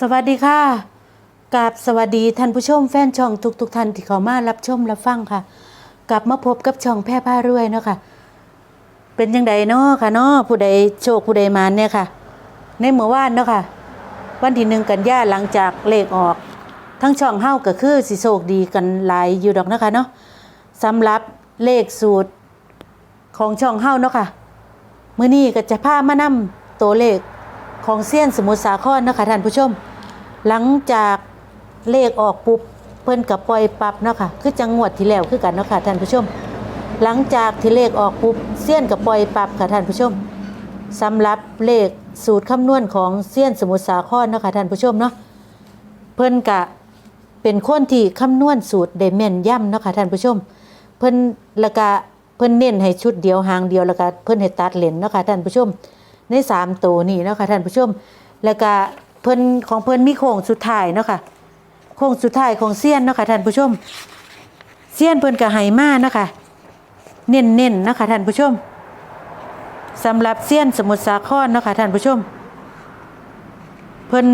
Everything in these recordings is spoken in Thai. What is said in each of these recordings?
สวัสดีค่ะกราบสวัสดีท่านผู้ชมแฟนช่องทุกทุกๆท่านที่เข้ามารับชมรับฟังค่ะ กลับมาพบกับช่องแพร่ผ้ารวยเนาะค่ะ เป็นยังไงเนาะค่ะเนาะผู้ใดโชคผู้ใดมานเนี่ยค่ะ ในเมื่อวานเนาะค่ะ วันที่หนึ่งกันยาหลังจากเลขออก ทั้งช่องเฮ้าก็คือสิโชคดีกันหลายอยู่ดอกนะคะเนาะสำหรับเลขสูตรของช่องเฮ้าเนาะค่ะมื้อนี้ก็จะพามานํตัวเลข ของเซียนสมุทรสาครเนาะคะท่านผู้ชม หลังจากเลขออกปุ๊บเพิ่นกับปล่อยปรับเนาะค่ะคือจังงวดที่แล้วคือกันเนาะค่ะท่านผู้ชม หลังจากที่เลขออกปุ๊บเซียนกับปล่อยปรับค่ะท่านผู้ชมสำหรับเลขสูตรคำนวณของเซียนสมุทรสาครเนาะค่ะท่านผู้ชมเนาะเพิ่นกะเป็นคนที่คำนวณสูตรได้แม่นย่ำเนาะค่ะท่านผู้ชม เพิ่นล้วก็เพิ่นเน้นให้ชุดเดียวหางเดียวล้วก็เพิ่นให้ตัดเลนเนาะค่ะท่านผู้ชม ในสามตัวนี่เนาะค่ะท่านผู้ชม แล้วก็เพิ่นของเพิ่นมีโค้งสุดท้ายเนาะค่ะโค้งสุดท้ายของเซียนเนาะค่ะท่านผู้ชมเซียนเพิ่นก็ให้มาเนาะค่ะเน้นๆเนาะค่ะท่านผู้ชมสำหรับเซียนสมุทรสาครเนาะค่ะท่านผู้ชม เพิ่น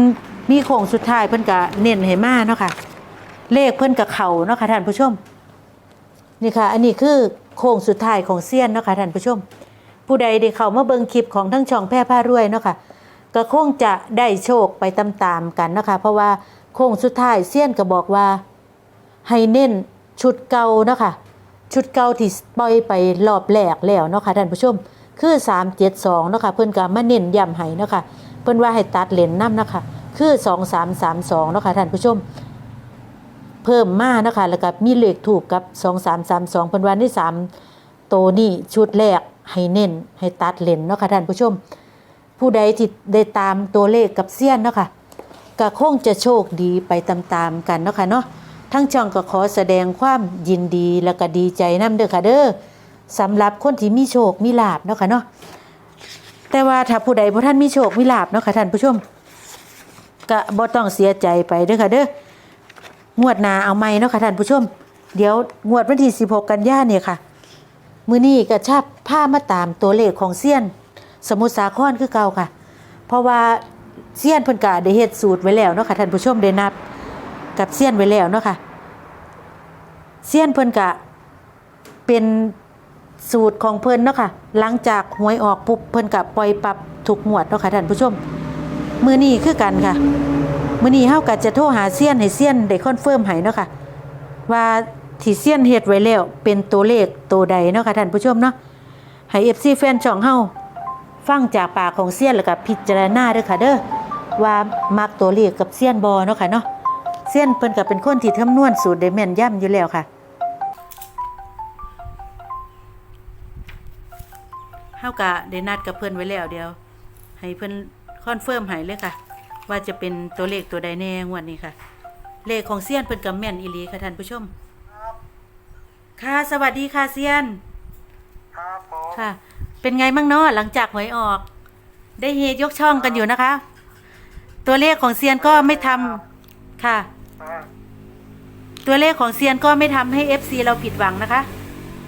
มีโค้งสุดท้ายเพิ่นก็เน้นให้มาเนาะค่ะเลขเพิ่นกับเขาเนาะค่ะท่านผู้ชม นี่ค่ะ อันนี้คือโค้งสุดท้ายของเซียนเนาะค่ะท่านผู้ชม ผู้ใดได้เข้ามาเบิ่งคลิปของทั้งช่องแพร่ผ้ารวยเนาะค่ะก็คงจะได้โชคไปตามๆกันเนาะคะเพราะว่าโค้งสุดท้ายเซียนก็บอกว่า ให้เน้นชุดเก่าเนาะค่ะชุดเก่าที่ปล่อยไปรอบแรกแล้วเนาะค่ะท่านผู้ชมคือ 372เนาะค่ะเพิ่นก็มาเน้นย้ำให้เนาะค่ะเพิ่นว่าให้ตัดเลนนํนะคะคือ 2332เนาะค่ะท่านผู้ชม เพิ่มมาเนาะคะแล้วก็มีเลขถูกกับ 2332เพิ่นว่าใน3โตนี้ชุดแรก ให้เน้นให้ตัดเลนเนาะค่ะท่านผู้ชม ผู้ใดที่ได้ตามตัวเลขกับเซียนเนาะค่ะก็คงจะโชคดีไปตามๆกันเนาะค่ะเนาะทั้งช่องก็ขอแสดงความยินดีแล้วก็ดีใจนํเด้อค่ะเด้อสำหรับคนที่มีโชคมีลาบเนาะค่ะเนาะแต่ว่าถ้าผู้ใดบ่ท่านมีโชคมีลาบเนาะค่ะท่านผู้ชมก็บ่ต้องเสียใจไปเด้อค่ะเด้องวดหนาเอาใหม่เนาะค่ะท่านผู้ชม เดี๋ยวงวดวันที่ 16 กันยาเนี่ยค่ะ มือนี้ก็ชาบพามาตามตัวเลขของเซียน สมุทรสาครคือเก่าค่ะ เพราะว่าเซียนเพิ่นก็ได้เฮ็ดสูตรไว้แล้วเนาะค่ะท่านผู้ชมได้นับ กับเซียนไว้แล้วเนาะค่ะเซียนเพิ่นก็เป็นสูตรของเพิ่นเนาะค่ะ หลังจากหวยออกปุ๊บเพิ่นก็ปล่อยปรับทุกงวดเนาะค่ะท่านผู้ชม มือนี้คือกันค่ะ มือนี้เฮาก็จะโทรหาเซียนให้เซียนได้คอนเฟิร์มให้เนาะค่ะว่า ที่เซียนเฮ็ดไว้แล้วเป็นตัวเลขตัวใดเนาะค่ะท่านผู้ชมเนาะให้ FC แฟนช่องเฮาฟังจากปากของเซียนแล้วก็พิจารณาเด้อค่ะเด้อว่ามักตัวเลขกับเซียนบอเนาะค่ะเนาะเซียนเพิ่นก็เป็นคนที่คำนวณสูตรได้แม่นย่ำอยู่แล้วค่ะเฮาก็ได้นัดกับเพิ่นไว้แล้วเดียว ให้เพิ่นคอนเฟิร์มให้เลยค่ะ ว่าจะเป็นตัวเลขตัวใดแน่งวดนี้ค่ะ เลขของเซียนเพิ่นก็แม่นอีหลีค่ะท่านผู้ชม ค่ะ สวัสดีค่ะเซียน ครับผมค่ะ เป็นไงบ้างเนาะหลังจากหวยออก ได้เฮยกช่องกันอยู่นะคะ ตัวเลขของเซียนก็ไม่ทำค่ะ อ่าตัวเลขของเซียนก็ไม่ทำให้ FC เราผิดหวังนะคะ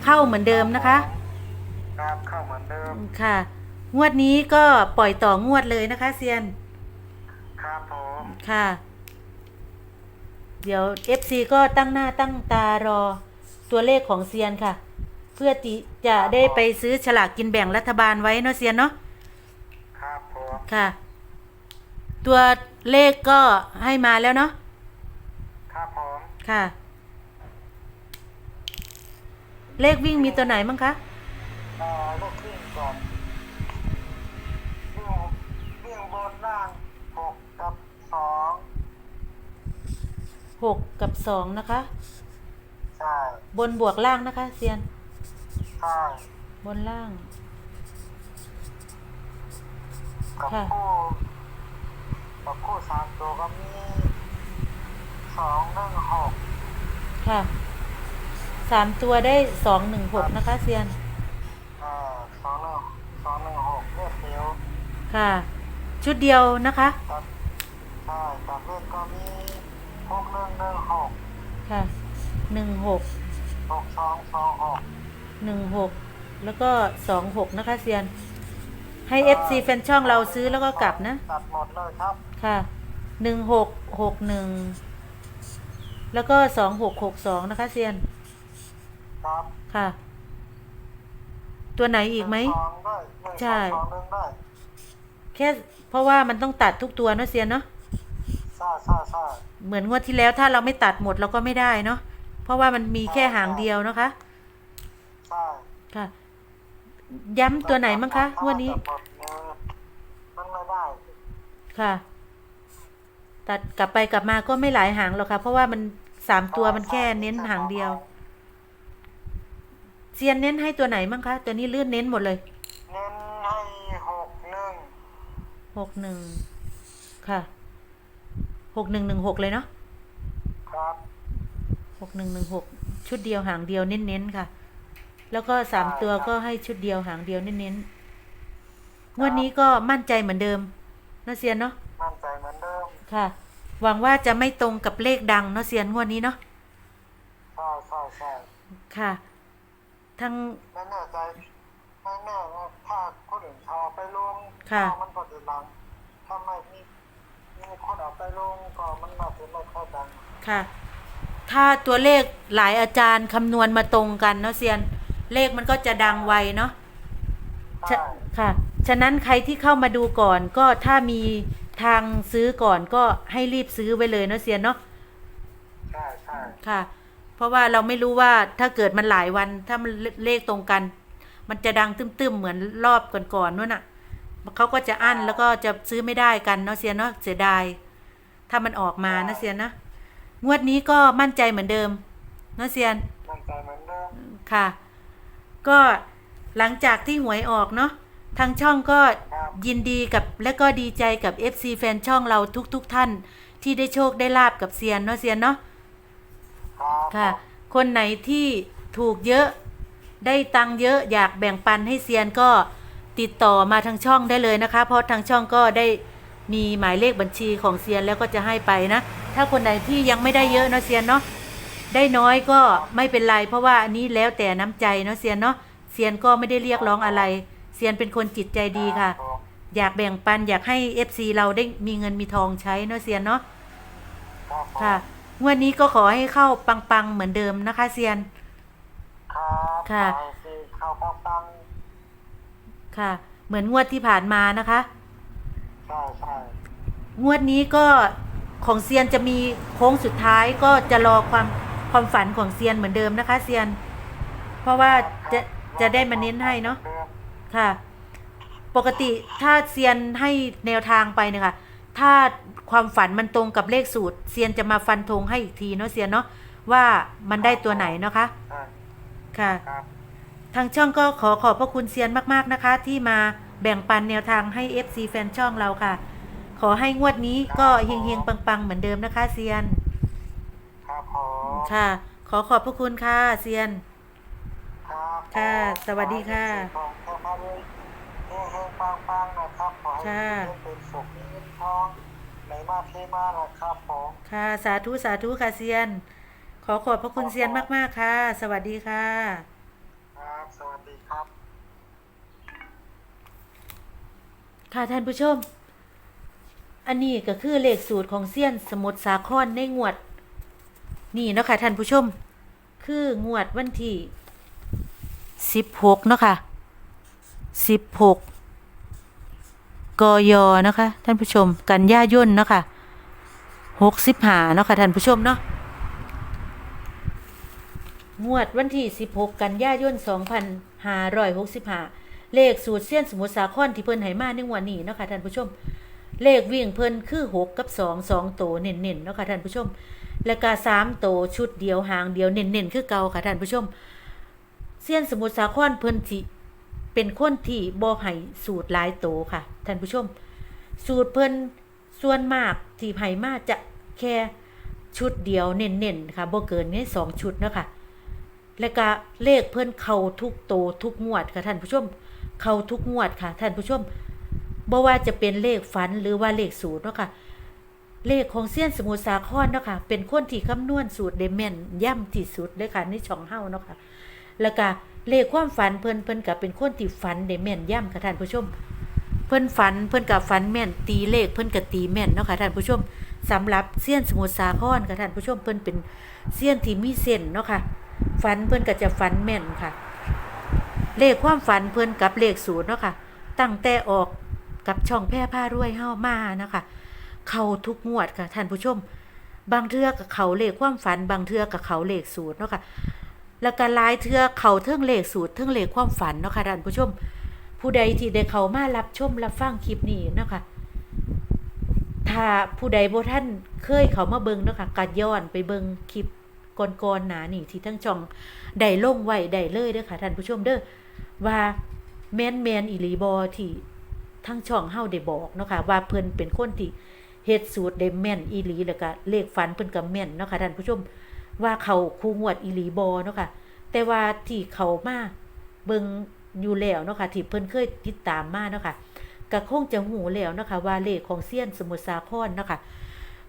เข้าเหมือนเดิมนะคะ ครับเข้าเหมือนเดิม ค่ะ งวดนี้ก็ปล่อยต่องวดเลยนะคะ เซียน ครับผมค่ะ เดี๋ยว FC ก็ตั้งหน้าตั้งตารอ ตัวเลขของเซียนค่ะ เพื่อที่จะได้ไปซื้อฉลากกินแบ่งรัฐบาลไว้เนาะเซียนเนาะครับผมค่ะ ตัวเลขก็ให้มาแล้วเนาะครับผมค่ะ เลขวิ่งมีตัวไหนบ้างคะเอ่อลูกวิ่งก่อนวิ่งวิ่งบนล่างหกกับสองหกกับสองนะคะ ใช่บนบวกล่างนะคะเซียน ใช่บนล่าง กับค่ะ คู่กับคู่สามตัวก็มีสองหนึ่งหกค่ะ สามตัวได้สองหนึ่งหกนะคะเซียน เอ่อสองหนึ่งสองหนึ่งหกเลือดเดียวค่ะ ชุดเดียวนะคะ กับใช่กับเลือดก็มีหกหนึ่งหนึ่งหกค่ะ หนึ่งหกหกสองสองหกหนึ่งหกแล้วก็สองหกนะคะเซียน ให้ FC แฟนช่องเราซื้อแล้วก็กลับนะ ตัดหมดเลยครับ ค่ะหนึ่งหกหกหนึ่งแล้วก็สองหกหกสองนะคะเซียน ครับค่ะ ตัวไหนอีกไหมนึ่งสองได้หนึ่งใช่ สองหนึ่งได้แค่เพราะว่ามันต้องตัดทุกตัวเนอะเซียนเนาะใช่ใช่ใช่เหมือนงวดที่แล้วถ้าเราไม่ตัดหมดเราก็ไม่ได้เนาะเพ ราะว่ามันมีแค่หางเดียวนะคะ ใช่ค่ะ ย้ำตัวไหนมั้งคะงวดนี้จะหมดเงินมันไม่ได้ ค่ะ ตัดกลับไปกลับมาก็ไม่หลายหางหรอกค่ะ เพราะว่ามันสามตัวมันแค่เน้นหางเดียวเซียนเน้นให้ตัวไหนมั้งคะ ตัวนี้เลื่อนเน้นหมดเลย เน้นให้หกหนึ่งหกหนึ่งค่ะหกหนึ่งหนึ่งหกเลยเนาะครับ หกหนึ่งหนึ่งหกชุดเดียวหางเดียวเน้นๆค่ะ แล้วก็สามตัวก็ให้ชุดเดียวหางเดียวเน้นๆงวดนี้ก็มั่นใจเหมือนเดิมเนาะเซียนเนาะมั่นใจเหมือนเดิมค่ะ หวังว่าจะไม่ตรงกับเลขดังเนาะเซียนงวดนี้เนาะใช่ใช่ใช่ค่ะทั้งไม่แน่ใจไม่แน่ว่าถ้าคนอื่นเอาไปลงค่ะก็มันก็จะดังถ้าไม่มีมีคนเอาไปลงก็มันน่าจะไม่ค่อยดังค่ะ ถ้าตัวเลขหลายอาจารย์คำนวณมาตรงกันเนาะเซียน เลขมันก็จะดังไวเนาะใช่ฉะค่ะ ฉะนั้นใครที่เข้ามาดูก่อนก็ถ้ามีทางซื้อก่อนก็ให้รีบซื้อไว้เลยเนาะเซียนเนาะใช่ใช่ค่ะ เพราะว่าเราไม่รู้ว่าถ้าเกิดมันหลายวันถ้ามันเลขตรงกัน มันจะดังตึมๆเหมือนรอบก่อนๆนู่นน่ะเขาก็จะอั้นแล้วก็จะซื้อไม่ได้กันเนาะเซียนเนาะเสียดายถ้ามันออกมานะเซียนนะ งวดนี้ก็มั่นใจเหมือนเดิมเนาะเซียน มั่นใจเหมือนเดิมค่ะ ก็หลังจากที่หวยออกเนาะทางช่องก็ครับยินดีกับและก็ดีใจกับ FC แฟนช่องเราทุกๆทท่าน ที่ได้โชคได้ลาบกับเซียนเนาะเซียนเนาะครับค่ะ คนไหนที่ถูกเยอะได้ตังค์เยอะอยากแบ่งปันให้เซียนก็ติดต่อมาทางช่องได้เลยนะคะ เพราะทางช่องก็ได้มีหมายเลขบัญชีของเซียนแล้วก็จะให้ไปนะถ้าคนไหนที่ยังไม่ได้เยอะเนาะเซียนเนาะได้น้อยก็ไม่เป็นไร เพราะว่าอันนี้แล้วแต่น้ำใจเนาะเซียนเนาะเซียนก็ไม่ได้เรียกร้องอะไรเซียนเป็นคนจิตใจดีค่ะผมอยากแบ่งปันอยากให้ FC เราได้มีเงินมีทองใช้เนาะเซียนเนาะครับผมค่ะงวดนี้ก็ขอให้เข้าปังๆเหมือนเดิมนะคะเซียนครับค่ะไปสิเข้าปังปังค่ะ เหมือนงวดที่ผ่านมานะคะใช่ใช่งวดนี้ก็ ของเซียนจะมีโค้งสุดท้ายก็จะรอความความฝันของเซียนเหมือนเดิมนะคะ เซียน เพราะว่าจะจะได้มาเน้นให้เนาะค่ะ ปกติถ้าเซียนให้แนวทางไปเนี่ยค่ะถ้าความฝันมันตรงกับเลขสูตร เซียนจะมาฟันธงให้อีกทีเนาะเซียนเนาะว่ามันได้ตัวไหนเนาะคะค่ะ ทางช่องก็ขอขอบพระคุณเซียนมากๆนะคะ ที่มาแบ่งปันแนวทางให้ FC แฟนช่องเราค่ะ ขอให้งวดนี้ก็เฮงๆปังๆเหมือนเดิมนะคะเซียน ครับผมค่ะ ขอขอบพระคุณค่ะเซียน ครับค่ะสวัสดีค่ะ ของแค่มาเลยเฮงเฮงปังปังนะครับขอให้ค่ะเงินเป็นสุขมีเงินทองไหลมาเทมานะครับผมค่ะ สาธุสาธุค่ะเซียน ขอขอบพระคุณเซียนมาก ๆ ค่ะ สวัสดีค่ะ ครับ สวัสดีครับ ค่ะท่านผู้ชม อันนี้ก็คือเลขสูตรของเซียนสมุทรสาครในงวด นี่เนาะค่ะท่านผู้ชม คืองวดวันที่สิบหกเนาะค่ะสิบหกกยเนาะค่ะท่านผู้ชม กันยายนเนาะค่ะหกสิบหาเนาะค่ะท่านผู้ชมเนาะงวดวันที่สิบหกกันยายนสองพันห้าร้อยหกสิบห้าเลขสูตรเซียนสมุทรสาครที่เพิ่นให้มาในงวดนี้เนาะค่ะท่านผู้ชม เลขวิ่งเพิ่นคือหกกับสองสองโตวเน่นๆเนาะค่ะท่านผู้ชม แล้วก็สามโตวชุดเดียวหางเดียวเน่นๆคือเก่าค่ะท่านผู้ชมเซียนสมุทรสาครเพิ่นทีเป็นคนที่บ่ให้สูตรหลายโตวค่ะท่านผู้ชม สูตรเพิ่นส่วนมากที่ให้มาจะแค่ชุดเดียวเน่นๆค่ะบ่เกินนี้สองชุดเนาะค่ะแล้วก็เลขเพิ่นเข้าทุกโตทุกงวดค่ะท่านผู้ชม เข้าทุกงวดค่ะท่านผู้ชม บ่ว่าจะเป็นเลขฝันหรือว่าเลขสูตรเนาะค่ะ เลขของเซียนสมุทรสาครเนาะค่ะ เป็นคนที่คำนวณสูตรได้แม่นย่ำที่สุดเลยค่ะในช่องเฮาเนาะค่ะ แล้วก็เลขความฝันเพิ่นเพิ่นก็เป็นคนที่ฝันได้แม่นย่ำค่ะท่านผู้ชม เพิ่นฝันเพิ่นกับฝันแม่นตีเลขเพิ่นก็ตีแม่นเนาะค่ะท่านผู้ชมสำหรับเซียนสมุทรสาครค่ะท่านผู้ชมเพิ่นเป็นเซียนที่มีเส้นเนาะค่ะ ฝันเพิ่นก็จะฝันแม่นค่ะ เลขความฝันเพิ่นกับเลขศูนย์เนาะค่ะ ตั้งแต่ออก กับช่องแพร่ผ้ารวยเฮ้ามานะคะ เขาทุกงวดค่ะ ท่านผู้ชม บางเทือกับเขาเลขความฝัน บางเทือกับเขาเลขสูตรเนาะค่ะแล้วก็ลายเทือเขาเทิงเลขสูตรเทิงเลขความฝันเนาะค่ะท่านผู้ชม ผู้ใดที่ได้เขามารับชมรับฟังคลิปนี้เนาะค่ะถ้าผู้ใดบ่ท่านเคยเขามาเบิงเนาะค่ะก็ย้อนไปเบิงคลิปก่อนๆหนานี่ที่ทั้งช่องได้ลงไว้ได้เลยเด้อค่ะท่านผู้ชมเด้อว่าแมนแมนอีหลีบอที่ ทั้งช่องเฮาได้บอกเนาะค่ะว่าเพิ่นเป็นคนที่เฮ็ดสูตรได้แม่นอีหลีแล้วก็เลขฝันเพิ่นก็แม่นเนาะค่ะท่านผู้ชมว่าเขาคู่งวดอีหลีบอเนาะค่ะแต่ว่าที่เขามาเบิ่งอยู่แล้วเนาะค่ะที่เพิ่นเคยติดตามมาเนาะค่ะก็คงจะหูแล้วเนาะค่ะว่าเลขของเซียนสมุทรสาครเนาะค่ะ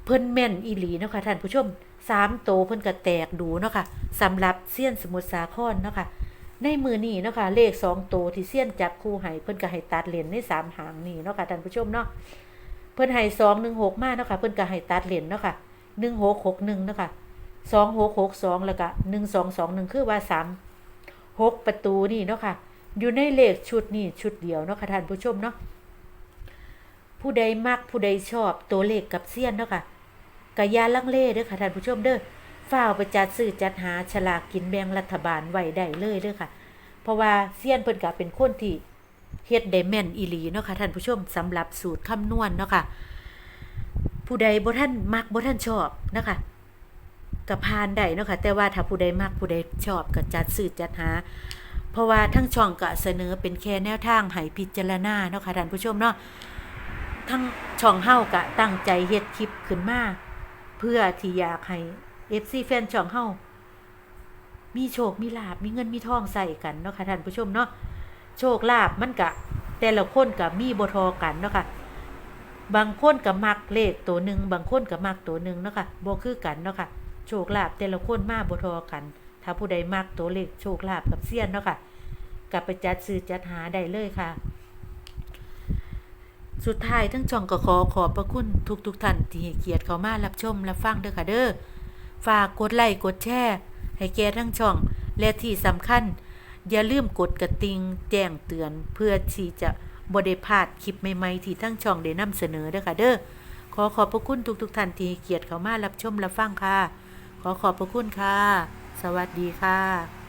เพิ่นแม่นอีหลีเนาะค่ะท่านผู้ชมสามโตเพิ่นก็แตกดูเนาะค่ะสำหรับเซียนสมุทรสาครเนาะค่ะ ในมือนี้เนาะค่ะเลขสองโตวที่เซียนจับคู่ให้เพิ่นก็ให้ตัดเหรียญในสามหางนี่เนาะค่ะท่านผู้ชมเนาะเพิ่นให้สองหนึ่งหกมาเนาะค่ะเพิ่นก็ให้ตัดเหรียญเนาะค่ะหนึ่งหกหกหนึ่งเนาะค่ะสองหกหกสองแล้วก็หนึ่งสองสองหนึ่งคือว่าสามหกประตูนี่เนาะค่ะอยู่ในเลขชุดนี่ชุดเดียวเนาะค่ะท่านผู้ชมเนาะผู้ใดมักผู้ใดชอบตัวเลขกับเซียนเนาะค่ะกะยาลังเลเด้อค่ะท่านผู้ชมเด้อ ฝ้าวไปจัดซื้อจัดหาฉลากกินแบ่งรัฐบาลไว้ได้เลยเด้อค่ะ เพราะว่าเซียนเพิ่นก็เป็นคนที่เฮ็ดได้แม่นอีหลีเนาะค่ะท่านผู้ชมสำหรับสูตรคำนวณเนาะค่ะผู้ใดบ่ท่านมักบ่ท่านชอบนะคะก็ผ่านได้เนาะค่ะแต่ว่าถ้าผู้ใดมักผู้ใดชอบก็จัดซื้อจัดหา เพราะว่าทั้งช่องก็เสนอเป็นแค่แนวทางให้พิจารณาเนาะค่ะท่านผู้ชมเนาะทั้งช่องเฮาก็ตั้งใจเฮ็ดคลิปขึ้นมาเพื่อที่อยากให้ FC แฟนช่องเฮามีโชคมีลาบมีเงินมีทองใส่กันเนาะค่ะท่านผู้ชมเนาะโชคลาบมันกะ แต่ละคนกะมีบทอกันเนาะค่ะบางคนก็มักเลขตัวหนึ่งบางคนก็มักตัวหนึ่งเนาะค่ะบ่คือกันเนาะค่ะโชคลาบแต่ละคนมาบทอกัน ถ้าผู้ใดมักตัวเลขโชคลาบกับเซียนเนาะค่ะกลับไปจัดซื้อจัดหาได้เลยค่ะ สุดท้ายทั้งช่องก็ขอขอบพระคุณทุกๆท่านที่เกียรติเข้ามารับชมรับฟังเด้อค่ะเด้อ ฝากกดไลค์กดแชร์ให้แกทั้งช่อง และที่สำคัญ อย่าลืมกดกระติงแจ้งเตือนเพื่อที่จะบได้พลาดคลิปใหม่ๆที่ทั้งช่องได้นำเสนอเด้อค่ะเด้อขอขอบพระคุณทุกๆท่านที่เกียรติเข้ามารับชมรับฟังค่ะ ขอขอบพระคุณค่ะ สวัสดีค่ะ